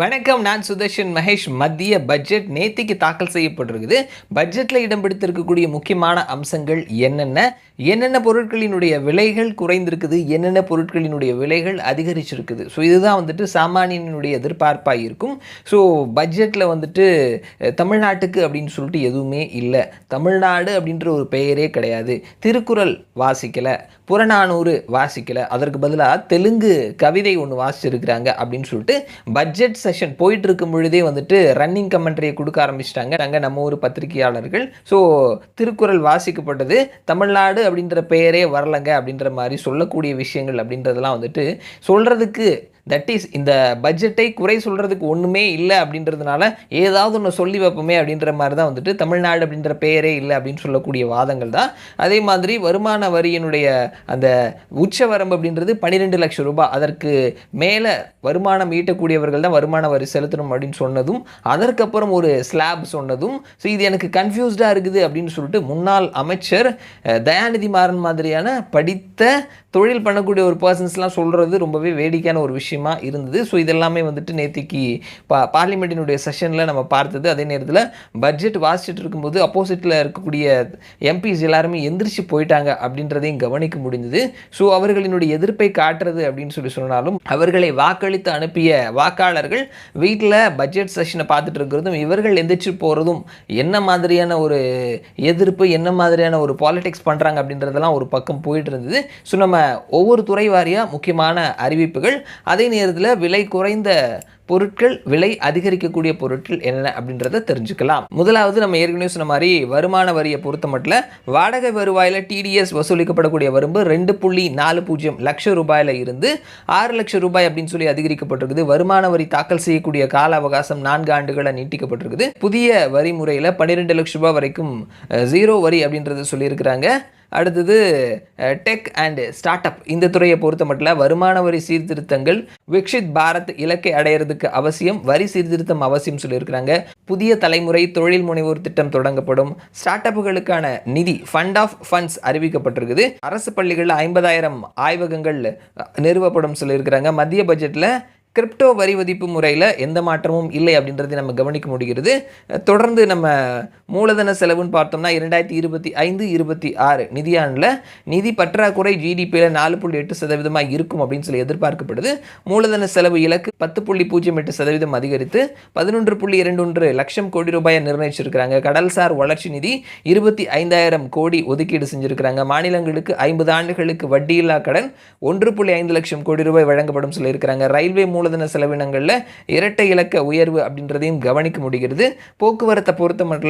வணக்கம் நான் சுதர்ஷன் மகேஷ். மத்திய பட்ஜெட் நேத்திக்கு தாக்கல் செய்யப்பட்டிருக்குது. பட்ஜெட்டில் இடம் பிடித்திருக்கக்கூடிய முக்கியமான அம்சங்கள் என்னென்ன? என்னென்ன பொருட்களினுடைய விலைகள் குறைந்திருக்குது? என்னென்ன பொருட்களினுடைய விலைகள் அதிகரிச்சிருக்குது? ஸோ இதுதான் வந்துட்டு சாமானியனுடைய எதிர்பார்ப்பாக இருக்கும் ஸோ பட்ஜெட்டில் வந்துட்டு தமிழ்நாட்டுக்கு அப்படின்னு சொல்லிட்டு எதுவுமே இல்லை. தமிழ்நாடு அப்படின்ற ஒரு பெயரே கிடையாது. திருக்குறள் வாசிக்கலை. புறநானூறு வாசிக்கலை. அதற்கு பதிலாக தெலுங்கு கவிதை ஒன்று வாசிச்சிருக்கிறாங்க அப்படின்னு சொல்லிட்டு பட்ஜெட் செஷன் போயிட்டு இருக்கும் பொழுதே வந்துட்டு ரன்னிங் கமெண்ட்ரியை கொடுக்க ஆரம்பிச்சிட்டாங்க. நாங்கள் நம்ம ஊர் பத்திரிகையாளர்கள். ஸோ திருக்குறள் வாசிக்கப்பட்டது தமிழ்நாடு அப்படின்ற பெயரே வரலங்க அப்படின்ற மாதிரி சொல்லக்கூடிய விஷயங்கள் அப்படின்றதெல்லாம் வந்துட்டு சொல்கிறதுக்கு தட் இஸ் இந்த பட்ஜெட்டை குறை சொல்கிறதுக்கு ஒன்றுமே இல்லை அப்படின்றதுனால ஏதாவது ஒன்று சொல்லி வைப்போமே அப்படின்ற மாதிரி தான் வந்துட்டு தமிழ்நாடு அப்படின்ற பெயரே இல்லை அப்படின்னு சொல்லக்கூடிய வாதங்கள் தான். அதே மாதிரி வருமான வரியினுடைய அந்த உச்ச வரம்பு அப்படின்றது பன்னிரெண்டு லட்சம் ரூபாய். அதற்கு மேலே வருமானம் ஈட்டக்கூடியவர்கள் தான் வருமான வரி செலுத்தணும் அப்படின்னு சொன்னதும் அதற்கப்புறம் ஒரு ஸ்லாப் சொன்னதும் ஸோ இது எனக்கு கன்ஃபியூஸ்டாக இருக்குது அப்படின்னு சொல்லிட்டு முன்னாள் அமைச்சர் தயாநிதி மாறன் மாதிரியான படித்த தொழில் பண்ணக்கூடிய ஒரு பர்சன்ஸ்லாம் சொல்கிறது ரொம்பவே வேடிக்கையான ஒரு விஷயம். இருந்தது. ஸோ இதெல்லாமே வந்துட்டு நேத்திக்கு பா பார்லிமெண்ட்டினுடைய செஷனில் நம்ம பார்த்தது. அதே நேரத்தில் பட்ஜெட் வாசிச்சுட்டு இருக்கும்போது அப்போசிட்டில் இருக்கக்கூடிய எம்பிஸ் எல்லாருமே எந்திரிச்சு போயிட்டாங்க அப்படின்றதையும் கவனிக்க முடிந்தது. ஸோ அவர்களினுடைய எதிர்ப்பை காட்டுறது அப்படின்னு சொல்லி சொன்னாலும் அவர்களை வாக்களித்து அனுப்பிய வாக்காளர்கள் வீட்டில் பட்ஜெட் செஷனை பார்த்துட்டு இருக்கிறதும் இவர்கள் எந்திரிச்சு போகிறதும் என்ன மாதிரியான ஒரு எதிர்ப்பு என்ன மாதிரியான ஒரு பாலிடிக்ஸ் பண்ணுறாங்க அப்படின்றதெல்லாம் ஒரு பக்கம் போயிட்டு இருந்தது. ஸோ நம்ம ஒவ்வொரு துறை வாரியாக முக்கியமான அறிவிப்புகள் அதே நேரத்தில் விலை குறைந்த பொருட்கள் விலை அதிகரிக்கக்கூடிய பொருட்கள் என்னென்ன அப்படின்றத தெரிஞ்சுக்கலாம். முதலாவது நம்ம ஏற்கனவே சொன்ன மாதிரி வருமான வரியை பொறுத்த மட்டும் வாடகை வருவாயில் டிடிஎஸ் வசூலிக்கப்படக்கூடிய வரம்பு ரெண்டு புள்ளி நாலு பூஜ்ஜியம் லட்சம் ரூபாயில் இருந்து ஆறு லட்சம் ரூபாய் அப்படின்னு சொல்லி அதிகரிக்கப்பட்டிருக்குது. வருமான வரி தாக்கல் செய்யக்கூடிய கால அவகாசம் நான்கு ஆண்டுகளாக நீட்டிக்கப்பட்டிருக்குது. புதிய வரி முறையில் பன்னிரெண்டு லட்சம் ரூபாய் வரைக்கும் ஜீரோ வரி அப்படின்றத சொல்லியிருக்கிறாங்க. அடுத்தது டெக் அண்ட் ஸ்டார்ட் அப் இந்த துறையை பொறுத்த மட்டும் வருமான வரி சீர்திருத்தங்கள் விக்ஷித் பாரத் இலக்கை அடையிறதுக்கு அவசியம் வரி சீர்திருத்தம் அவசியம் சொல்லியிருக்கிறாங்க. புதிய தலைமுறை தொழில் முனைவோர் திட்டம் தொடங்கப்படும். ஸ்டார்ட் அப்புகளுக்கான நிதி ஃபண்ட் ஆஃப் ஃபண்ட்ஸ் அறிவிக்கப்பட்டிருக்குது. அரசு பள்ளிகளில் ஐம்பதாயிரம் ஆய்வகங்கள் நிறுவப்படும் சொல்லியிருக்கிறாங்க. மத்திய பட்ஜெட்டில் கிரிப்டோ வரி விதிப்பு முறையில் எந்த மாற்றமும் இல்லை அப்படின்றதை நம்ம கவனிக்க முடிகிறது. தொடர்ந்து நம்ம மூலதன செலவுன்னு பார்த்தோம்னா இரண்டாயிரத்தி இருபத்தி ஐந்து இருபத்தி ஆறு நிதியாண்டில் நிதி பற்றாக்குறை ஜிடிபியில் நாலு புள்ளி எட்டு சதவீதமாக இருக்கும் அப்படின்னு சொல்லி எதிர்பார்க்கப்படுது. மூலதன செலவு இலக்கு பத்து புள்ளி பூஜ்ஜியம் எட்டு சதவீதம் அதிகரித்து பதினொன்று புள்ளி இரண்டு ஒன்று லட்சம் கோடி ரூபாயை நிர்ணயிச்சிருக்கிறாங்க. கடல்சார் வளர்ச்சி நிதி இருபத்தி ஐந்தாயிரம் கோடி ஒதுக்கீடு செஞ்சுருக்கிறாங்க. மாநிலங்களுக்கு ஐம்பது ஆண்டுகளுக்கு வட்டியில்லா கடன் ஒன்று புள்ளி ஐந்து லட்சம் கோடி ரூபாய் வழங்கப்படும் சொல்லியிருக்கிறாங்க. ரயில்வே மூலம் மூலதன செலவினங்களில் இரட்டை இலக்க உயர்வு அப்படின்றதையும் கவனிக்க முடிகிறது. போக்குவரத்தை பொறுத்த மட்டும்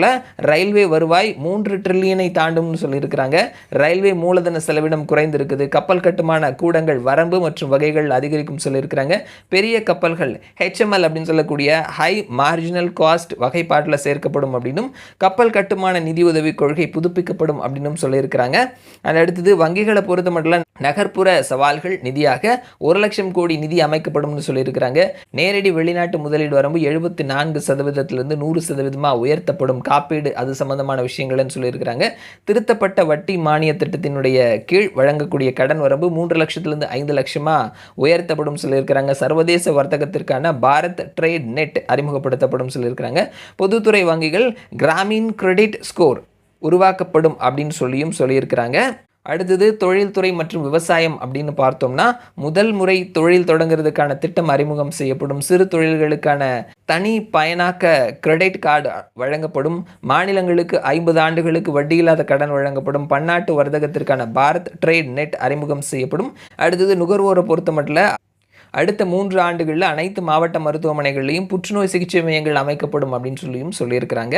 ரயில்வே வருவாய் மூன்று ட்ரில்லியனை தாண்டும்னு சொல்லியிருக்கிறாங்க. ரயில்வே மூலதன செலவினம் குறைந்திருக்குது. கப்பல் கட்டுமான கூடங்கள் வரம்பு மற்றும் வகைகள் அதிகரிக்கும் சொல்லியிருக்கிறாங்க. பெரிய கப்பல்கள் ஹெச்எம்எல் அப்படின்னு சொல்லக்கூடிய ஹை மார்ஜினல் காஸ்ட் வகைப்பாட்டில் சேர்க்கப்படும் அப்படின்னும் கப்பல் கட்டுமான நிதி உதவி கொள்கை புதுப்பிக்கப்படும் அப்படின்னும் சொல்லியிருக்கிறாங்க. அது அடுத்தது வங்கிகளை பொறுத்த மட்டும் நகர்ப்புற சவால்கள் நிதியாக ஒரு லட்சம் கோடி நிதி அமைக்கப்படும்னு சொல்லியிருக்கிறாங்க நேரடி வெளிநாட்டு முதலீடு வரம்பு எழுபத்தி நான்கு சதவீதத்திலிருந்து நூறு சதவீதமாக உயர்த்தப்படும். காப்பீடு அது சம்பந்தமான விஷயங்கள்னு சொல்லியிருக்கிறாங்க. திருத்தப்பட்ட வட்டி மானிய திட்டத்தினுடைய கீழ் வழங்கக்கூடிய கடன் வரம்பு மூன்று லட்சத்திலிருந்து ஐந்து லட்சமாக உயர்த்தப்படும் சொல்லியிருக்கிறாங்க. சர்வதேச வர்த்தகத்திற்கான பாரத் ட்ரேட் நெட் அறிமுகப்படுத்தப்படும் சொல்லியிருக்கிறாங்க. பொதுத்துறை வங்கிகள் கிராமீன் கிரெடிட் ஸ்கோர் உருவாக்கப்படும் அப்படின்னு சொல்லியும் சொல்லியிருக்கிறாங்க. அடுத்தது தொழில்துறை மற்றும் விவசாயம் அப்படின்னு பார்த்தோம்னா முதல் முறை தொழில் தொடங்குறதுக்கான திட்டம் அறிமுகம் செய்யப்படும். சிறு தொழில்களுக்கான தனி பயனாக்க கிரெடிட் கார்டு வழங்கப்படும். மாநிலங்களுக்கு ஐம்பது ஆண்டுகளுக்கு வட்டி இல்லாத கடன் வழங்கப்படும். பன்னாட்டு வர்த்தகத்திற்கான பாரத் ட்ரேட் நெட் அறிமுகம் செய்யப்படும். அடுத்தது நுகர்வோரை பொறுத்த மட்டும் அடுத்த மூன்று ஆண்டுகளில் அனைத்து மாவட்ட மருத்துவமனைகள்லையும் புற்றுநோய் சிகிச்சை மையங்கள் அமைக்கப்படும் அப்படின்னு சொல்லியும் சொல்லியிருக்கிறாங்க.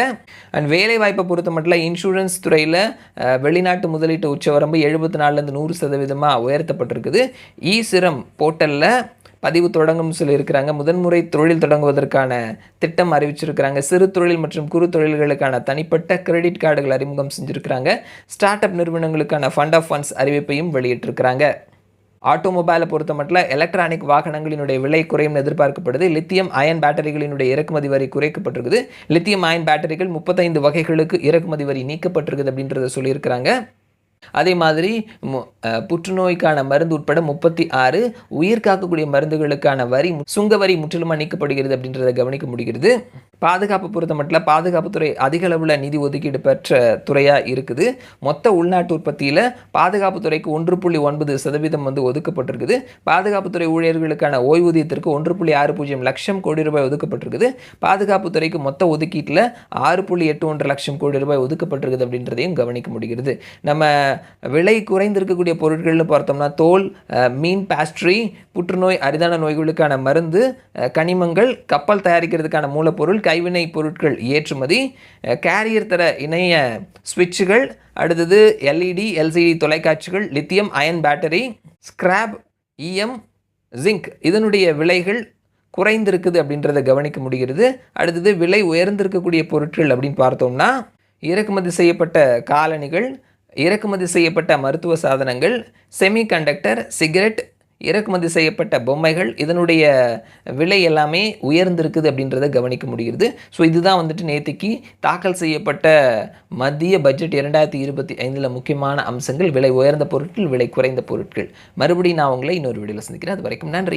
அண்ட் வேலைவாய்ப்பை பொறுத்த மட்டும் இன்சூரன்ஸ் துறையில் வெளிநாட்டு முதலீட்டு உச்சவரம்பு எழுபத்தி நாலுலேருந்து நூறு சதவீதமாக உயர்த்தப்பட்டிருக்குது. இ சிரம் போர்ட்டலில் பதிவு தொடங்கும் சொல்லியிருக்கிறாங்க. முதன்முறை தொழில் தொடங்குவதற்கான திட்டம் அறிவிச்சிருக்கிறாங்க. சிறு தொழில் மற்றும் குறு தொழில்களுக்கான தனிப்பட்ட கிரெடிட் கார்டுகள் அறிமுகம் செஞ்சுருக்கிறாங்க. ஸ்டார்ட் அப் நிறுவனங்களுக்கான ஃபண்ட் ஆஃப் ஃபண்ட்ஸ் அறிவிப்பையும் வெளியிட்டிருக்கிறாங்க. ஆட்டோமொபைலை பொறுத்த மட்டும் எலக்ட்ரானிக் வாகனங்களினுடைய விலை குறையும் எதிர்பார்க்கப்படுது. லித்தியம் அயன் பேட்டரிகளினுடைய இறக்குமதி வரி குறைக்கப்பட்டிருக்குது. லித்தியம் அயன் பேட்டரிகள் முப்பத்தைந்து வகைகளுக்கு இறக்குமதி வரி நீக்கப்பட்டிருக்குது அப்படின்றத சொல்லியிருக்கிறாங்க. அதே மாதிரி மு- புற்றுநோய்க்கான மருந்து உட்பட முப்பத்தி ஆறு உயிர் காக்கக்கூடிய மருந்துகளுக்கான வரி சுங்க வரி முற்றிலுமாக நீக்கப்படுகிறது அப்படின்றத கவனிக்க முடிகிறது. பாதுகாப்பு பொறுத்த மட்டும் பாதுகாப்புத்துறை அதிக அளவில் நிதி ஒதுக்கீடு பெற்ற துறையாக இருக்குது. மொத்த உள்நாட்டு உற்பத்தியில் பாதுகாப்புத்துறைக்கு ஒன்று புள்ளி ஒன்பது சதவீதம் வந்து ஒதுக்கப்பட்டிருக்குது. பாதுகாப்புத்துறை ஊழியர்களுக்கான ஓய்வூதியத்திற்கு ஒன்று புள்ளி ஆறு பூஜ்ஜியம் லட்சம் கோடி ரூபாய் ஒதுக்கப்பட்டிருக்குது. பாதுகாப்புத்துறைக்கு மொத்த ஒதுக்கீட்டில் ஆறு புள்ளி எட்டு ஒன்று லட்சம் கோடி ரூபாய் ஒதுக்கப்பட்டிருக்குது அப்படின்றதையும் கவனிக்க முடிகிறது. நம்ம விலை குறைந்திருக்கக்கூடிய பொருட்கள்னு பார்த்தோம்னா தோல் மீன் பேஸ்ட்ரி புற்றுநோய் அரிதான நோய்களுக்கான மருந்து கனிமங்கள் கப்பல் தயாரிக்கிறதுக்கான மூலப்பொருள் கைவினை பொருட்கள் ஏற்றுமதி கேரியர் தர இணைய சுவிட்சுகள் அடுத்தது எல்இடி எல்சிடி தொலைக்காட்சிகள் லித்தியம் அயன் பேட்டரி ஸ்கிராப் இஎம் ஜிங்க் இதனுடைய விலைகள் குறைந்திருக்குது அப்படின்றத கவனிக்க முடிகிறது. அடுத்தது விலை உயர்ந்திருக்கக்கூடிய பொருட்கள் அப்படின்னு பார்த்தோம்னா இறக்குமதி செய்யப்பட்ட காலணிகள் இறக்குமதி செய்யப்பட்ட மருத்துவ சாதனங்கள் செமிகண்டக்டர் சிகரெட் இறக்குமதி செய்யப்பட்ட பொம்மைகள் இதனுடைய விலை எல்லாமே உயர்ந்திருக்குது அப்படின்றத கவனிக்க முடிகிறது. ஸோ இதுதான் வந்துட்டு நேற்றுக்கு தாக்கல் செய்யப்பட்ட மத்திய பட்ஜெட் இரண்டாயிரத்தி இருபத்தி ஐந்தில் முக்கியமான அம்சங்கள். விலை உயர்ந்த பொருட்கள் விலை குறைந்த பொருட்கள். மறுபடியும் நான் உங்களை இன்னொரு வீடியோவில் சந்திக்கிறேன். அது வரைக்கும் நன்றி.